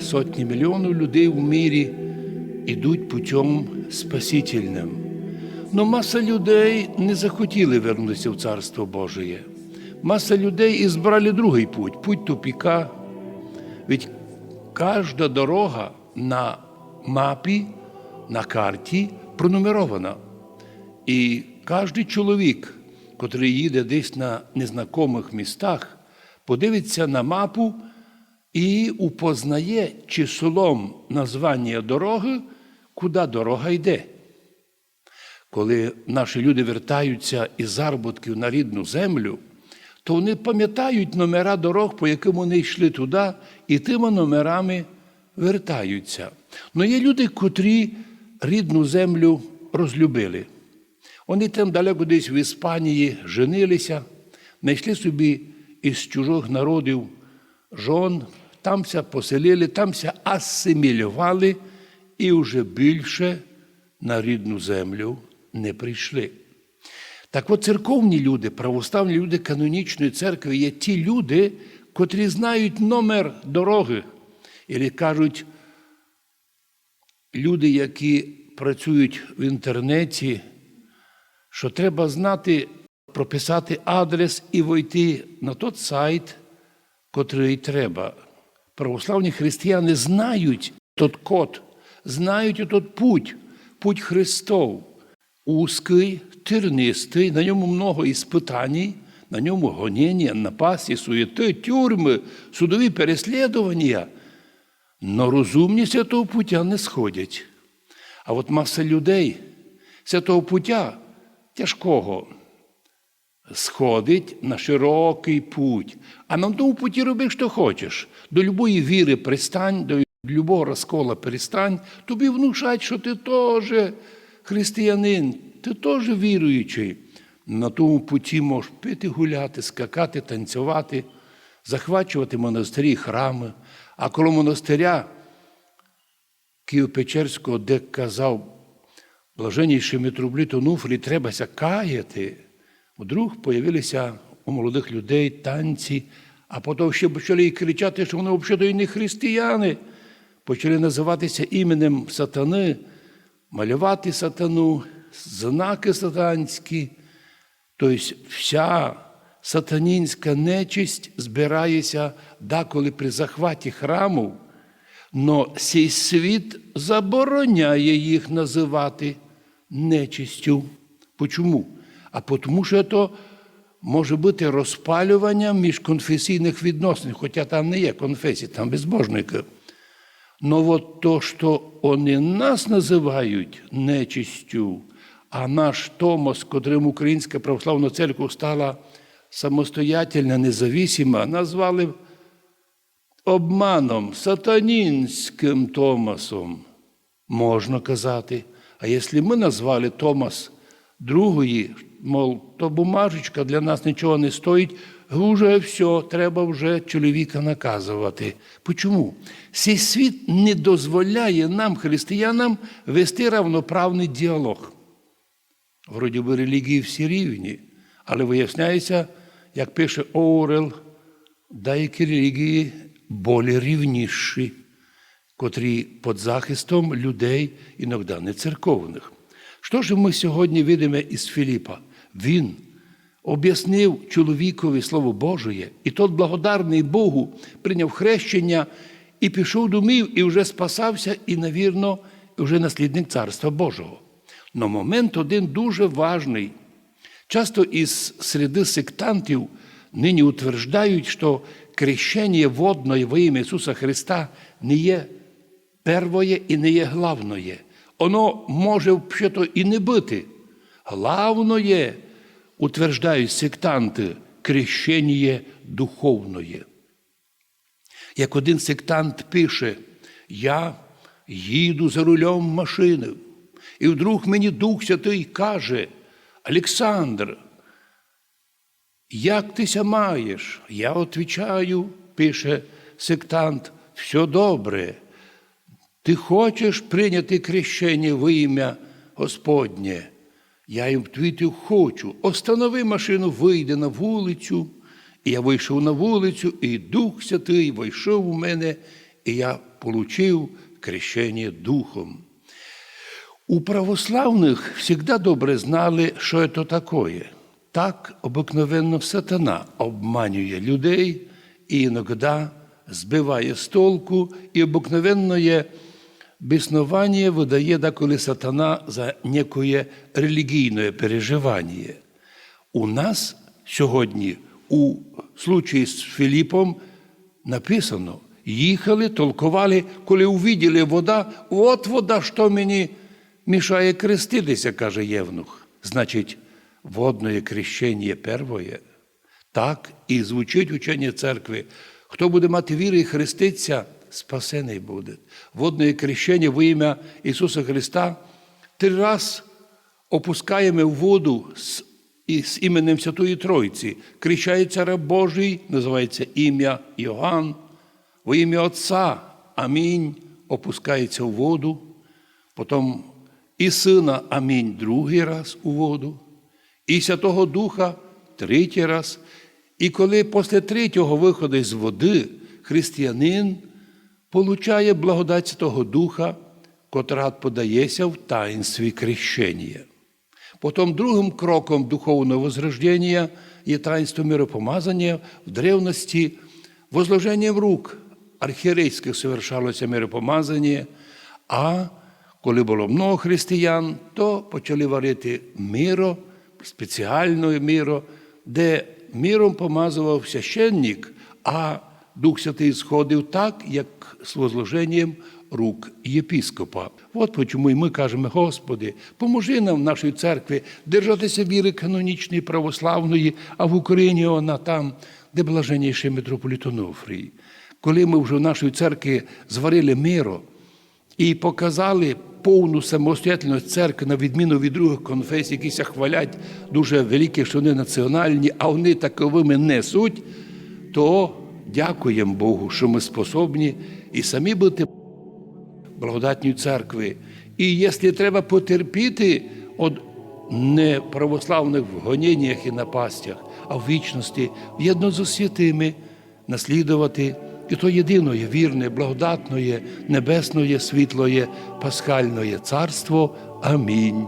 Сотні мільйонів людей в мірі йдуть путем спасительним. Но маса людей не захотіли вернутися в Царство Божие. Маса людей і збрали другий путь путь тупіка. Ведь кожна дорога на мапі, на карті пронумерована. І кожен чоловік, котрий їде десь на незнакомих містах, подивиться на мапу і упознає числом названня дороги, куди дорога йде. Коли наші люди вертаються із заробітків на рідну землю, то вони пам'ятають номера дорог, по яким вони йшли туди, і тими номерами вертаються. Но є люди, котрі рідну землю розлюбили. Вони там далеко десь в Іспанії женилися, знайшли собі із чужих народів жон, тамся поселили, тамся асимілювали і вже більше на рідну землю не прийшли. Так от церковні люди, православні люди канонічної церкви є ті люди, котрі знають номер дороги. І кажуть, люди, які працюють в інтернеті, що треба знати, прописати адрес і войти на той сайт, котрий треба. Православні християни знають тот код, знають тот путь, путь Христов, узкий, тернистий, на ньому много іспитань, на ньому гоніння, напасті, суєти, тюрми, судові переслідування. Но розумні святого пуття не сходять. А от маса людей святого пуття тяжкого сходить на широкий путь. А на тому путі роби, що хочеш. До любої віри пристань, до любого розкола перестань, тобі внушать, що ти теж християнин, ти теж віруючий. На тому путі можеш пити, гуляти, скакати, танцювати, захвачувати монастирі, храми. А коло монастиря Києво-Печерського, де казав блаженніший митрополит Онуфрій, требася каяти. Вдруг появилися у молодих людей танці, а потім ще почали і кричати, що вони взагалі не християни. Почали називатися іменем сатани, малювати сатану, знаки сатанські. Тобто вся сатанінська нечисть збирається деколи при захваті храму, но цей світ забороняє їх називати нечистю. Почому? А тому, що це може бути розпалювання міжконфесійних відносин, хоча там не є конфесії, там безбожники. Но вот то, що вони нас називають нечистю, а наш Томос, котрим Українська православна церква стала самостоятельна, независима, назвали обманом, сатанінським Томасом, можна казати. А якщо ми назвали Томас другої, мов, то бумажечка для нас нічого не стоїть, вже все, треба вже чоловіка наказувати. Чому? Цей світ не дозволяє нам, християнам, вести равноправний діалог. Вроді би релігії всі рівні, але виясняється, як пише Оурел, деякі релігії болі рівніші, котрі під захистом людей іноді не церковних. Що ж ми сьогодні видимо із Філіпа? Він об'яснив чоловікові Слово Божє, і тот благодарний Богу прийняв хрещення і пішов до мів, і вже спасався, і, навірно, вже наслідник Царства Божого. Но момент один дуже важний. Часто із середи сектантів нині утверждають, що крещення водної во ім'я Ісуса Христа не є первоє і не є главноє. Воно може взагалі і не бути. Главное, утверждають сектанти, крещення духовноє. Як один сектант пише, я їду за рулем машини, і вдруг мені Дух Святий каже, Олександр, як ти ся маєш? Я відповідаю, пише сектант, все добре. Ти хочеш прийняти крещення в ім'я Господнє? Я їм відповів, хочу. Останови машину, вийди на вулицю. І я вийшов на вулицю, і Дух Святий вийшов у мене, і я получив крещення Духом. У православних завжди добре знали, що це таке. Так обикновенно сатана обманює людей і іноді збиває з толку, і обикновенно є біснування видає деколи сатана за некое релігійне переживання. У нас сьогодні у случаї з Філіпом написано, їхали, толкували, коли увиділи вода, от вода, що мені мішає креститися, каже Євнух. Значить, водне крещення первоє. Так і звучить учення церкви. Хто буде мати віри і хреститься, спасений буде. Водне крещення во ім'я Ісуса Христа три раз опускаємо в воду з, із іменем Святої Тройці. Крещається раб Божий, називається ім'я Йоанн, во ім'я Отця. Амінь. Опускається в воду. Потім і Сина Амінь другий раз у воду, і Святого Духа третій раз. І коли після третього виходу з води християнин получає благодать Святого Духа, котра подається в таїнстві крещення. Потім другим кроком духовного возрождення є таїнство миропомазання в древності возложенням рук архієрейських совершалося миропомазання, а коли було много християн, то почали варити миро, спеціальне миро, де миром помазував священник, а Дух Святий сходив так, як з возложенням рук єпіскопа. От чому і ми кажемо, Господи, поможи нам в нашій церкві держатися віри канонічної православної, а в Україні вона там, де блаженніший митрополит Онуфрій. Коли ми вже в нашій церкві зварили миро і показали повну самостоятельність церкви, на відміну від других конфесій, які ся хвалять дуже великі, що вони національні, а вони таковими не суть, то дякуємо Богу, що ми способні і самі бути благодатньої церкви. І якщо треба потерпіти від неправославних гоніннях і напастях, а в вічності єдно з святими наслідувати і то єдиноє, вірне, благодатноє, небесноє, світлоє, пасхальноє царство. Амінь.